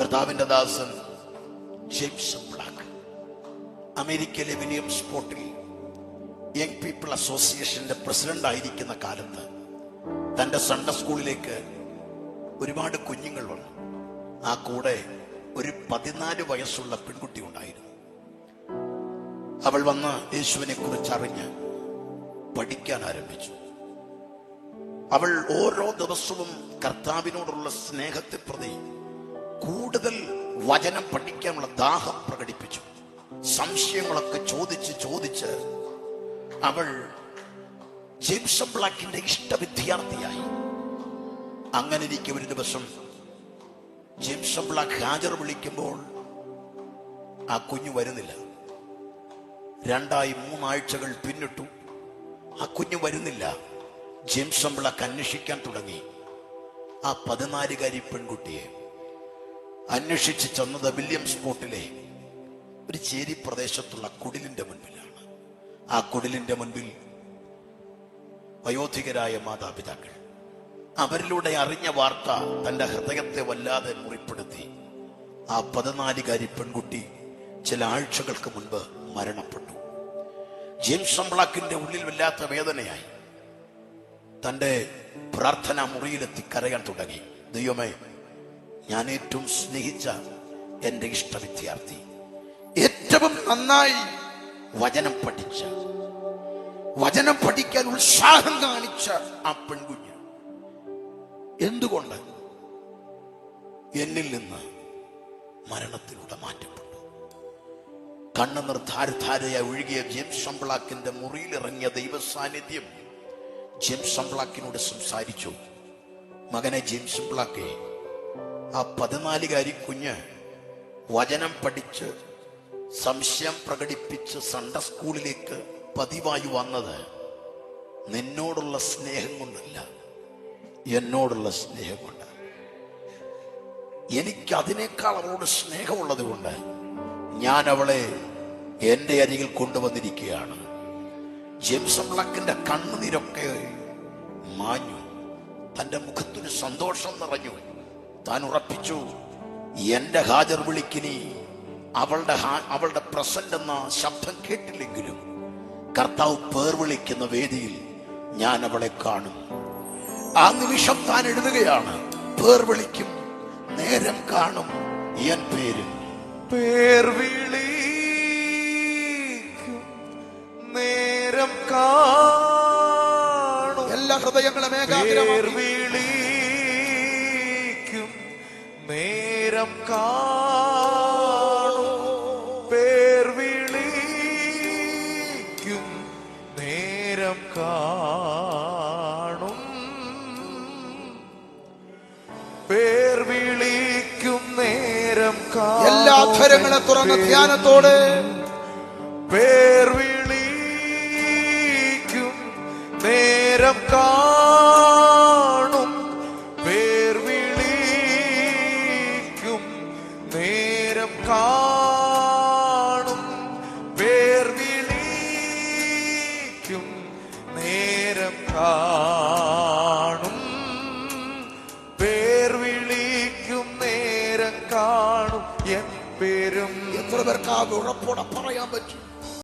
കർത്താവിന്റെ ദാസൻ James Black. അമേരിക്കയിലെ വില്യം സ്പോട്ടിൽ യങ് പീപ്പിൾ അസോസിയേഷന്റെ പ്രസിഡന്റ് ആയിരിക്കുന്ന കാലത്ത് തന്റെ സൺഡേ സ്കൂളിലേക്ക് ഒരുപാട് കുഞ്ഞുങ്ങൾ വന്നു ആ കൂടെ ഒരു പതിനാല് വയസ്സുള്ള പെൺകുട്ടി ഉണ്ടായിരുന്നു. അവൾ വന്ന് യേശുവിനെ കുറിച്ച് അറിഞ്ഞ് പഠിക്കാൻ ആരംഭിച്ചു. അവൾ ഓരോ ദിവസവും കർത്താവിനോടുള്ള സ്നേഹത്തെ പ്രതി കൂടുതൽ വചനം പഠിക്കാനുള്ള ദാഹം പ്രകടിപ്പിച്ചു. സംശയങ്ങളൊക്കെ ചോദിച്ച് ചോദിച്ച് അവൾ ജെയിംസ് ബ്ലാക്കിന്റെ ഇഷ്ട വിദ്യാർത്ഥിയായി അങ്ങനെ ഇരിക്കും ഒരു ദിവസം ജെയിംസ് ബ്ലാക്ക് ഹാജർ വിളിക്കുമ്പോൾ ആ കുഞ്ഞു വരുന്നില്ല. രണ്ടായി മൂന്നാഴ്ചകൾ പിന്നിട്ടു. ആ കുഞ്ഞു വരുന്നില്ല. ജെയിംസ് ബ്ലാക്ക് അന്വേഷിക്കാൻ തുടങ്ങി. ആ പതിനാലുകാരി പെൺകുട്ടിയെ അന്വേഷിച്ച് ചെന്നത് വില്യം സ്പോട്ടിലെ ഒരു ചേരി പ്രദേശത്തുള്ള കുടിലിന്റെ മുൻപിലാണ്. ആ കുടിലിന്റെ മുൻപിൽ വയോധികരായ മാതാപിതാക്കൾ അവരിലൂടെ അറിഞ്ഞ വാർത്ത തന്റെ ഹൃദയത്തെ വല്ലാതെ മുറിപ്പെടുത്തി. ആ പതിനാലുകാരി പെൺകുട്ടി ചില ആഴ്ചകൾക്ക് മുൻപ് മരണപ്പെട്ടു. ജെയിംസ് ബ്ലാക്കിന്റെ ഉള്ളിൽ വല്ലാത്ത വേദനയായി. തന്റെ പ്രാർത്ഥനാ മുറിയിലെത്തി കരയാൻ തുടങ്ങി. ദൈവമേ ഞാൻ ഏറ്റവും സ്നേഹിച്ച എന്റെ ഇഷ്ട വിദ്യാർത്ഥി ഏറ്റവും നന്നായി വചനം പഠിച്ച വചനം പഠിക്കാൻ ഉത്സാഹം കാണിച്ച ആ പെൺകുഞ്ഞ്. എന്തുകൊണ്ട്? എന്നിൽ നിന്ന് മരണത്തിലൂടെ മാറ്റപ്പെട്ടു. കണ്ണു നിർധാരധാരയായി ഒഴുകിയ ജെയിംസ് സംബ്ലാക്കിന്റെ മുറിയിലിറങ്ങിയ ദൈവ സാന്നിധ്യം ജെയിംസ് സംബ്ലാക്കിനോട് സംസാരിച്ചു. മകനെ ജെയിംസ് ഷംബ്ലാക്കെ ആ പതിനാലുകാരി കുഞ്ഞ് വചനം പഠിച്ച് സംശയം പ്രകടിപ്പിച്ച് സണ്ട സ്കൂളിലേക്ക് പതിവായി വന്നത് നിന്നോടുള്ള സ്നേഹം കൊണ്ടല്ല എന്നോടുള്ള സ്നേഹം കൊണ്ട്. എനിക്ക് അതിനേക്കാൾ അവളോട് സ്നേഹമുള്ളത് കൊണ്ട് ഞാൻ അവളെ എന്റെ അരികിൽ കൊണ്ടുവന്നിരിക്കുകയാണ്. ജെയിംസ് ബ്ലക്കിന്റെ കണ്ണുനീരൊക്കെ മാഞ്ഞു. തന്റെ മുഖത്തിന് സന്തോഷം നിറഞ്ഞു. താൻ ഉറപ്പിച്ചു എന്റെ ഹാജർ വിളിക്കിനി അവളുടെ അവളുടെ പ്രസന്റ് എന്ന ശബ്ദം കേട്ടില്ലെങ്കിലും കർത്താവ് പേർ വിളിക്കുന്ന വേദിയിൽ ഞാൻ അവളെ കാണും. ആ നിമിഷം താൻ എഴുതുകയാണ് പേർ വിളിക്കും നേരം കാണും എൻ പേര്. പേർ വിളി നേരം കാണും. എല്ലാ ഹൃദയങ്ങളും വിളിക്കും നേരം കാണും. പേർ വിളിക്കും. നേരം കാണും. പേർ വിളിക്കും. നേരം കാണും. എല്ലാ അധരങ്ങളെ തുറന്ന ധ്യാനത്തോടെ. പേർ വിളിക്കും. നേരം കാണും. കാണും എൻ എത്ര പേർക്ക് ആ ഉറപ്പോടെ പറയാൻ പറ്റും?